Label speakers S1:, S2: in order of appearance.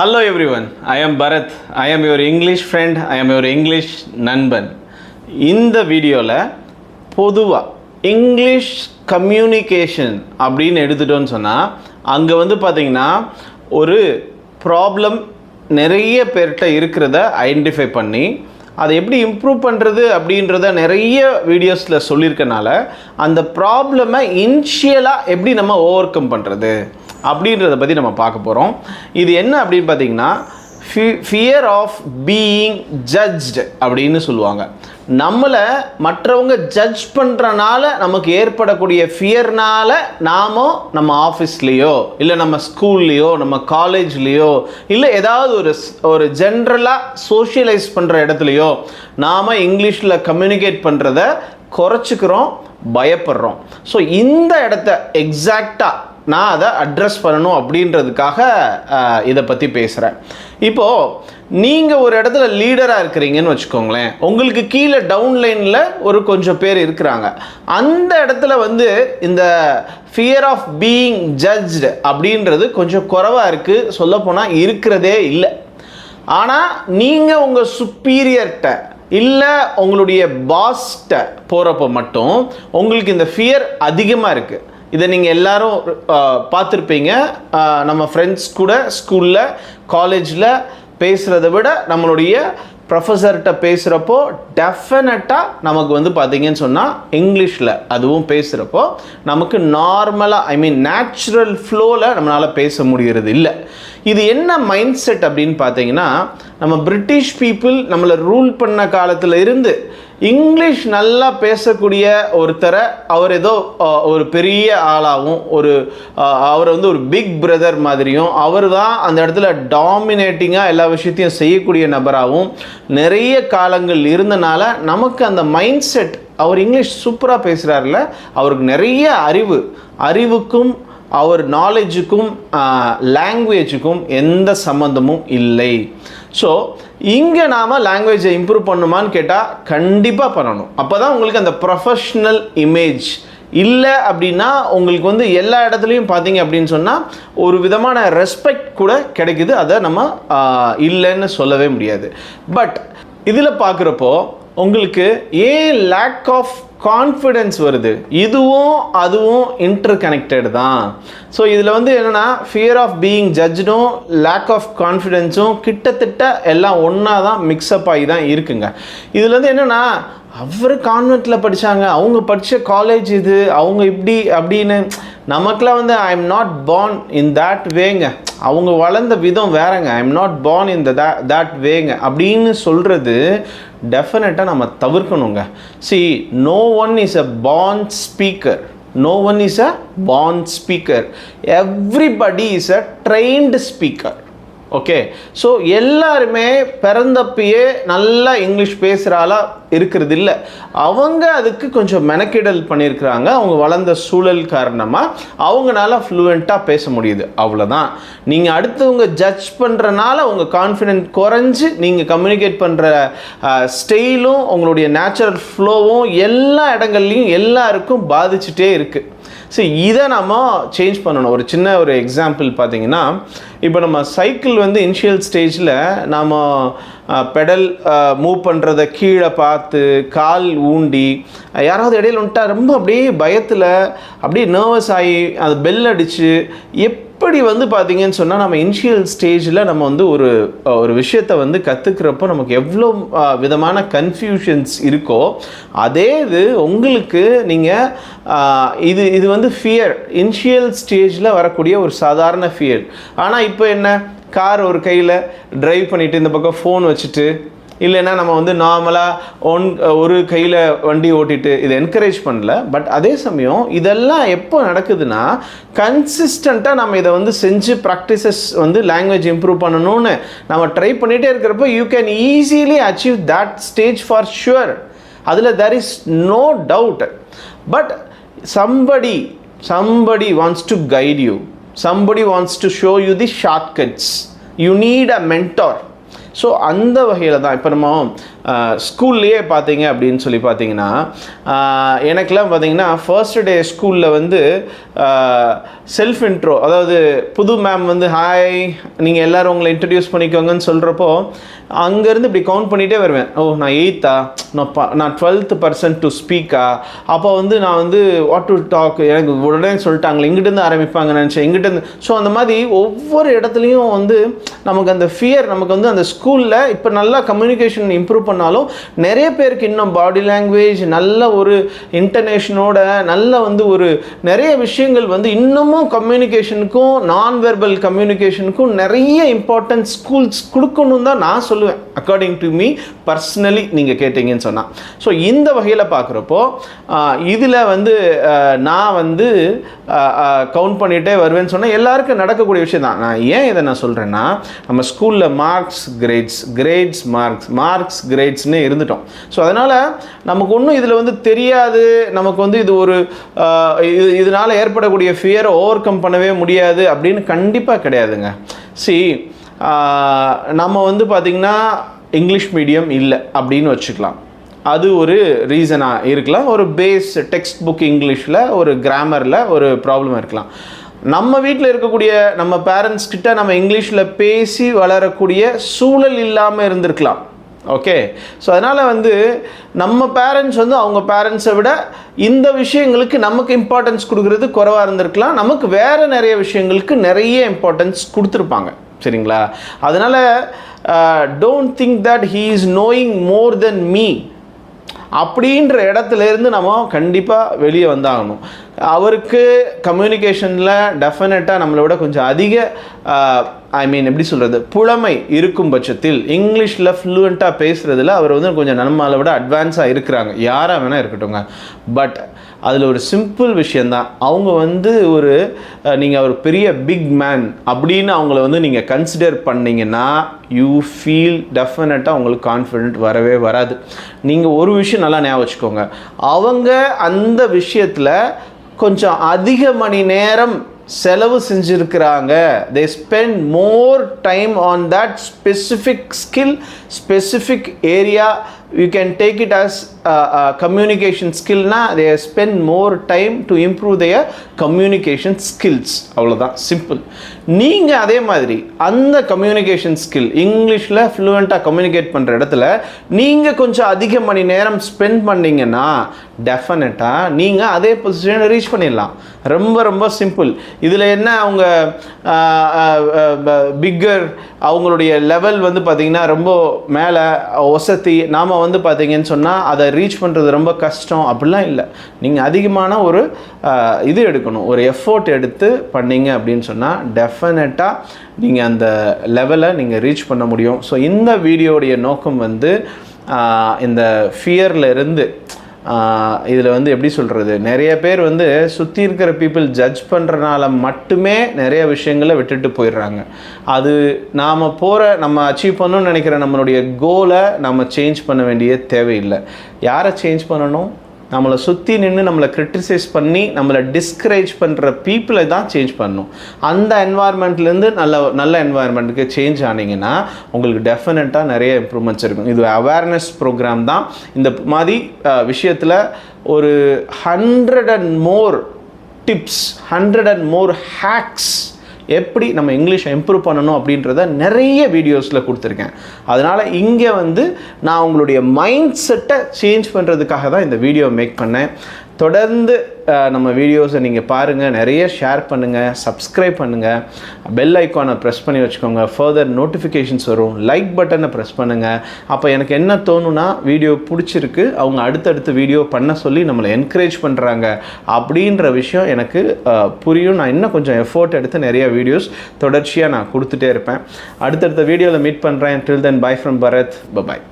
S1: Hello everyone I am Bharat I am your English friend I am your English நண்பன். இந்த வீடியோவில் பொதுவாக English communication அப்படின்னு எடுத்துட்டோன்னு சொன்னால் அங்கே வந்து பார்த்திங்கன்னா ஒரு ப்ராப்ளம் நிறைய பேர்கிட்ட இருக்கிறத ஐடென்டிஃபை பண்ணி அதை எப்படி இம்ப்ரூவ் பண்ணுறது அப்படின்றத நிறைய வீடியோஸில் சொல்லியிருக்கனால அந்த ப்ராப்ளமை இனிஷியலாக எப்படி நம்ம ஓவர் கம் பண்ணுறது அப்படின்றத பற்றி நம்ம பார்க்க போகிறோம் இது என்ன அப்படின்னு பார்த்தீங்கன்னா ஃபியர் ஆஃப் பீயிங் ஜட்ஜ்டு அப்படின்னு சொல்லுவாங்க. நம்மளை மற்றவங்க ஜட்ஜ் பண்ணுறனால நமக்கு ஏற்படக்கூடிய ஃபியர்னால் நாம நம்ம ஆஃபீஸ்லேயோ இல்லை நம்ம ஸ்கூல்லையோ நம்ம காலேஜ்லேயோ இல்லை ஏதாவது ஒரு ஒரு ஜென்ரலாக சோஷியலைஸ் பண்ணுற இடத்துலையோ நாம் இங்கிலீஷில் கம்யூனிகேட் பண்ணுறத குறைச்சிக்கிறோம் பயப்படுறோம். ஸோ இந்த இடத்த எக்ஸாக்டாக நான் அதை அட்ரஸ் பண்ணணும் அப்படின்றதுக்காக இதை பற்றி பேசுகிறேன் இப்போது நீங்கள் ஒரு இடத்துல லீடராக இருக்கிறீங்கன்னு வச்சுக்கோங்களேன். உங்களுக்கு கீழே டவுன் லைனில் ஒரு கொஞ்சம் பேர் இருக்கிறாங்க. அந்த இடத்துல வந்து இந்த ஃபியர் ஆஃப் பீயிங் ஜட்ஜ்டு அப்படின்றது கொஞ்சம் குறைவாக இருக்குது சொல்லப்போனால் இருக்கிறதே இல்லை. ஆனால் நீங்கள் உங்கள் சுப்பீரியர்கிட்ட இல்லை உங்களுடைய பாஸ்கிட்ட போகிறப்ப மட்டும் உங்களுக்கு இந்த ஃபியர் அதிகமாக இருக்குது இதை நீங்கள் எல்லாரும் பார்த்துருப்பீங்க. நம்ம ஃப்ரெண்ட்ஸ் கூட ஸ்கூலில் காலேஜில் பேசுகிறத விட நம்மளுடைய ப்ரொஃபஸர்கிட்ட பேசுகிறப்போ டெஃபினட்டாக நமக்கு வந்து பார்த்தீங்கன்னு சொன்னால் இங்கிலீஷில் அதுவும் பேசுகிறப்போ நமக்கு நார்மலாக ஐ மீன் நேச்சுரல் ஃப்ளோவில் நம்மளால் பேச முடிகிறது இல்லை இது என்ன மைண்ட் செட் அப்படின்னு பார்த்தீங்கன்னா நம்ம பிரிட்டிஷ் பீப்புள் நம்மளை ரூல் பண்ண காலத்தில் இருந்து இங்கிலீஷ் நல்லா பேசக்கூடிய ஒருத்தரை அவர் ஏதோ ஒரு பெரிய ஆளாகவும் ஒரு அவர் வந்து ஒரு பிக் பிரதர் மாதிரியும் அவர் தான் அந்த இடத்துல டாமினேட்டிங்காக எல்லா விஷயத்தையும் செய்யக்கூடிய நபராகவும் நிறைய காலங்கள் இருந்தனால நமக்கு அந்த மைண்ட் செட் அவர் இங்கிலீஷ் சூப்பராக பேசுகிறாருல அவருக்கு நிறைய அறிவு அறிவுக்கும் அவர் நாலேஜுக்கும் லாங்குவேஜுக்கும் எந்த சம்மந்தமும் இல்லை. ஸோ இங்கே நாம் லாங்குவேஜை இம்ப்ரூவ் பண்ணுமான்னு கேட்டால் கண்டிப்பாக பண்ணணும். அப்போ தான் உங்களுக்கு அந்த ப்ரொஃபஷ்னல் இமேஜ் இல்லை அப்படின்னா உங்களுக்கு வந்து எல்லா இடத்துலையும் பார்த்தீங்க அப்படின்னு சொன்னால் ஒரு விதமான ரெஸ்பெக்ட் கூட கிடைக்குது. அதை நம்ம இல்லைன்னு சொல்லவே முடியாது. பட் இதில் பார்க்குறப்போ உங்களுக்கு ஏன் லேக் ஆஃப் கான்ஃபிடென்ஸ் வருது. இதுவும் அதுவும் இன்டர் கனெக்டட் தான். ஸோ இதில் வந்து என்னென்னா ஃபியர் ஆஃப் பீயிங் ஜட்ஜும் லேக் ஆஃப் கான்ஃபிடென்ஸும் கிட்டத்தட்ட எல்லாம் ஒன்றா தான் மிக்ஸ்அப் ஆகி தான் இருக்குங்க. இதில் வந்து என்னென்னா அவர் கான்வென்ட்டில் படித்தாங்க அவங்க படித்த காலேஜ் இது அவங்க இப்படி அப்படின்னு. நமக்குலாம் வந்து I am not born in that வேங்க அவங்க வளர்ந்த விதம் வேறங்க. I am not born in the that வேங்க அப்படின்னு சொல்கிறது டெஃபினட்டாக நம்ம தவிர்க்கணுங்க. See no one is a bond speaker no one is a bond speaker everybody is a trained speaker okay so எல்லாருமே பிறந்தப்பயே நல்லா இங்கிலீஷ் பேசுகிற ஆளாக இருக்கிறது இல்லை அவங்க அதுக்கு கொஞ்சம் மெனக்கிடல் பண்ணியிருக்கிறாங்க. அவங்க வளர்ந்த சூழல் காரணமாக அவங்களால ஃப்ளூயண்ட்டாக பேச முடியுது. அவ்வளோதான் நீங்கள் அடுத்தவங்க ஜட்ஜ் பண்ணுறனால உங்கள் கான்ஃபிடென்ட் குறைஞ்சி நீங்கள் கம்யூனிகேட் பண்ணுற ஸ்டைலும் உங்களுடைய நேச்சுரல் ஃப்ளோவும் எல்லா இடங்கள்லையும் எல்லாருக்கும் பாதிச்சுட்டே இருக்குது ஸோ இதை நம்ம சேஞ்ச் பண்ணணும். ஒரு சின்ன ஒரு எக்ஸாம்பிள் பார்த்தீங்கன்னா இப்போ நம்ம சைக்கிள் வந்து இனிஷியல் ஸ்டேஜில் நாம் பெடல் மூவ் பண்ணுறத கீழே பார்த்து கால் ஊண்டி யாராவது இடையில வந்துட்டா ரொம்ப அப்படியே பயத்தில் அப்படியே நர்வஸ் ஆகி அது பெல் அடித்து எப் எப்படி வந்து பார்த்தீங்கன்னு சொன்னால் நம்ம இனிஷியல் ஸ்டேஜில் நம்ம வந்து ஒரு ஒரு விஷயத்தை வந்து கற்றுக்கிறப்போ நமக்கு எவ்வளோ விதமான கன்ஃபியூஷன்ஸ் இருக்கோ அதே இது உங்களுக்கு நீங்கள் இது இது வந்து ஃபியர் இனிஷியல் ஸ்டேஜில் வரக்கூடிய ஒரு சாதாரண ஃபியர் ஆனால் இப்போ என்ன? கார் ஒரு கையில் டிரைவ் பண்ணிவிட்டு இந்த பக்கம் ஃபோன் வச்சுட்டு இல்லைன்னா நம்ம வந்து நார்மலாக ஒன் ஒரு கையில் வண்டி ஓட்டிட்டு இதை என்கரேஜ் பண்ணல. பட் அதே சமயம் இதெல்லாம் எப்போ நடக்குதுன்னா கன்சிஸ்டண்ட்டாக நம்ம இதை வந்து செஞ்சு ப்ராக்டிசஸ் வந்து லாங்குவேஜ் இம்ப்ரூவ் பண்ணணும்னு நம்ம ட்ரை பண்ணிகிட்டே இருக்கிறப்போ you can easily achieve that stage for sure அதில் there is no doubt but somebody somebody to guide you somebody somebody to show you the short cuts you need a mentor so அந்த வகையில் தான் இப்போ நம்ம ஸ்கூல்லையே பார்த்தீங்க அப்படின்னு சொல்லி பார்த்தீங்கன்னா எனக்கெல்லாம் பார்த்தீங்கன்னா ஃபர்ஸ்ட் டே ஸ்கூலில் வந்து செல்ஃப் இன்ட்ரோ அதாவது புது மேம் வந்து ஹாய் நீங்கள் எல்லாரும் உங்களை இன்ட்ரடியூஸ் பண்ணிக்கோங்கன்னு சொல்கிறப்போ அங்கேருந்து இப்படி கவுண்ட் பண்ணிகிட்டே வருவேன். ஓ நான் எயித்தா நான் ப நான் டுவெல்த்து பர்சன்ட் டு ஸ்பீக்கா அப்போ வந்து நான் வந்து வாட் டு டாக் எனக்கு உடனே சொல்லிட்டாங்களே. இங்கிட்டேருந்து ஆரம்பிப்பாங்க நினச்சேன். இங்கிட்டேருந்து ஸோ அந்த மாதிரி ஒவ்வொரு இடத்துலையும் வந்து நமக்கு அந்த ஃபியர் நமக்கு வந்து அந்த ஸ்கூலில் இப்போ நல்லா கம்யூனிகேஷன் இம்ப்ரூவ் பண்ணாலும் நிறைய பேருக்கு இன்னும் பாடி லாங்குவேஜ் நல்ல ஒரு இன்டர்நேஷனோட நல்ல வந்து ஒரு நிறைய விஷயங்கள் வந்து இன்னமும் கம்யூனிகேஷனுக்கும் நான் வெர்பல் கம்யூனிகேஷனுக்கும் நிறைய இம்பார்ட்டன்ஸ் ஸ்கூல்ஸ் கொடுக்கணும் தான் நான் சொல்லுவேன். அக்கார்டிங் டு மீ பர்சனலி நீங்கள் கேட்டீங்கன்னு சொன்னால் ஸோ இந்த வகையில் பார்க்குறப்போ இதில் வந்து நான் வந்து கவுண்ட் பண்ணிகிட்டே வருவேன்னு சொன்னால் எல்லாருக்கும் நடக்கக்கூடிய விஷயம் தான். நான் ஏன் இதை நான் சொல்கிறேன்னா நம்ம ஸ்கூலில் marks grades grades marks marks கிரேட்ஸ்னு இருந்துட்டோம். ஸோ அதனால் நமக்கு ஒன்றும் இதில் வந்து தெரியாது. நமக்கு வந்து இது ஒரு இது இதனால் ஏற்படக்கூடிய ஃபியரை ஓவர் கம் பண்ணவே முடியாது அப்படின்னு கண்டிப்பாக கிடையாதுங்க. சி நம்ம வந்து பார்த்திங்கன்னா இங்கிலீஷ் மீடியம் இல்லை அப்படின்னு வச்சுக்கலாம். அது ஒரு ரீசனாக இருக்கலாம். ஒரு பேஸ் டெக்ஸ்ட் புக் இங்கிலீஷில் ஒரு கிராமரில் ஒரு ப்ராப்ளம் இருக்கலாம். நம்ம வீட்டில் இருக்கக்கூடிய நம்ம பேரண்ட்ஸ் கிட்ட நம்ம இங்கிலீஷில் பேசி வளரக்கூடிய சூழல் இல்லாமல் இருந்திருக்கலாம். ஓகே ஸோ அதனால் வந்து நம்ம பேரண்ட்ஸ் வந்து அவங்க பேரண்ட்ஸை விட இந்த விஷயங்களுக்கு நமக்கு இம்பார்ட்டன்ஸ் கொடுக்கறது குறைவாக இருந்திருக்கலாம். நமக்கு வேறு நிறைய விஷயங்களுக்கு நிறைய இம்பார்ட்டன்ஸ் கொடுத்துருப்பாங்க. சரிங்களா? அதனால் don't think that he is knowing more than me அப்படின்ற இடத்துல இருந்து நம்ம கண்டிப்பாக வெளியே வந்தாகணும். அவருக்கு கம்யூனிகேஷனில் டெஃபினட்டாக நம்மளை விட கொஞ்சம் அதிக ஐ மீன் எப்படி சொல்கிறது புலமை இருக்கும் பட்சத்தில் இங்கிலீஷில் ஃப்ளூயண்ட்டாக பேசுகிறதுல அவர் வந்து கொஞ்சம் நம்மளை விட அட்வான்ஸாக இருக்கிறாங்க. யாராக வேணால் இருக்கட்டுங்க பட் அதில் ஒரு சிம்பிள் விஷயந்தான் அவங்க வந்து ஒரு நீங்கள் ஒரு பெரிய பிக் மேன் அப்படின்னு அவங்கள வந்து நீங்கள் கன்சிடர் பண்ணிங்கன்னா யூ ஃபீல் டெஃபினட்டாக உங்களுக்கு கான்ஃபிடென்ட் வரவே வராது. நீங்கள் ஒரு விஷயம் நல்லா ஞாபகம் வச்சுக்கோங்க. அவங்க அந்த விஷயத்தில் கொஞ்சம் அதிக மணி நேரம் செலவு செஞ்சுருக்கிறாங்க. They spend more time on that specific skill specific area you can take it as communication ஸ்கில்னா they spend more time to improve their communication skills அவ்வளோதான் சிம்பிள் நீங்கள் அதே மாதிரி அந்த கம்யூனிகேஷன் ஸ்கில் இங்கிலீஷில் ஃப்ளூவெண்ட்டாக கம்யூனிகேட் பண்ணுற இடத்துல நீங்கள் கொஞ்சம் அதிக மணி நேரம் ஸ்பெண்ட் பண்ணீங்கன்னா டெஃபினட்டாக நீங்கள் அதே பொசிஷனை ரீச் பண்ணிடலாம். ரொம்ப ரொம்ப சிம்பிள் இதில் என்ன அவங்க பிக்கர் அவங்களுடைய லெவல் வந்து பார்த்திங்கன்னா ரொம்ப மேலே ஒசத்தி நாம் வந்து பார்த்தீங்கன்னு சொன்னால் அதை ரீச் பண்ணுறது ரொம்ப கஷ்டம். அப்படிலாம் இல்லை. நீங்கள் அதிகமான ஒரு இது எடுக்கணும். ஒரு எஃபோர்ட் எடுத்து பண்ணீங்க அப்படின்னு சொன்னால் டெஃபினட்டாக நீங்கள் அந்த லெவலை நீங்கள் ரீச் பண்ண முடியும். ஸோ இந்த வீடியோடைய நோக்கம் வந்து இந்த ஃபியரில் இருந்து இதில் வந்து எப்படி சொல்கிறது நிறைய பேர் வந்து சுற்றி இருக்கிற பீப்புள் ஜட்ஜ் பண்ணுறனால மட்டுமே நிறைய விஷயங்களை விட்டுட்டு போயிடுறாங்க. அது நாம் போகிற நம்ம அச்சீவ் பண்ணணும்னு நினைக்கிற நம்மளுடைய கோலை நம்ம சேஞ்ச் பண்ண வேண்டிய தேவையில்லை. யாரை சேஞ்ச் பண்ணணும்? நம்மளை சுற்றி நின்று நம்மளை கிரிட்டிசைஸ் பண்ணி நம்மளை டிஸ்கரேஜ் பண்ணுற பீப்புளை தான் சேஞ்ச் பண்ணும். அந்த என்வாயர்மெண்ட்லேருந்து நல்ல நல்ல என்வாயர்மெண்ட்டுக்கு சேஞ்ச் ஆனீங்கன்னா உங்களுக்கு டெஃபினட்டாக நிறைய இம்ப்ரூவ்மெண்ட்ஸ் இருக்கும். இது அவேர்னஸ் ப்ரோக்ராம் தான். இந்த மாதிரி விஷயத்தில் ஒரு hundred and more tips hundred and more hacks எப்படி நம்ம இங்கிலீஷை இம்ப்ரூவ் பண்ணணும் அப்படின்றத நிறைய வீடியோஸில் கொடுத்துருக்கேன். அதனால் இங்கே வந்து நான் உங்களுடைய மைண்ட் செட்டை சேஞ்ச் பண்ணுறதுக்காக தான் இந்த வீடியோ மேக் பண்ணேன். தொடர்ந்து நம்ம வீடியோஸை நீங்கள் பாருங்கள் நிறைய ஷேர் பண்ணுங்கள் சப்ஸ்கிரைப் பண்ணுங்கள் பெல் ஐக்கானை ப்ரெஸ் பண்ணி வச்சுக்கோங்க. ஃபர்தர் நோட்டிஃபிகேஷன்ஸ் வரும். லைக் பட்டனை ப்ரெஸ் பண்ணுங்கள் அப்போ எனக்கு என்ன தோணுன்னா வீடியோ பிடிச்சிருக்கு. அவங்க அடுத்தடுத்து வீடியோ பண்ண சொல்லி நம்மளை என்கரேஜ் பண்ணுறாங்க அப்படின்ற விஷயம் எனக்கு புரியும். நான் இன்னும் கொஞ்சம் எஃபோர்ட் எடுத்து நிறைய வீடியோஸ் தொடர்ச்சியாக நான் கொடுத்துட்டே இருப்பேன். அடுத்தடுத்த வீடியோவில் மீட் பண்ணுறேன் till then bye from Bharat bye bye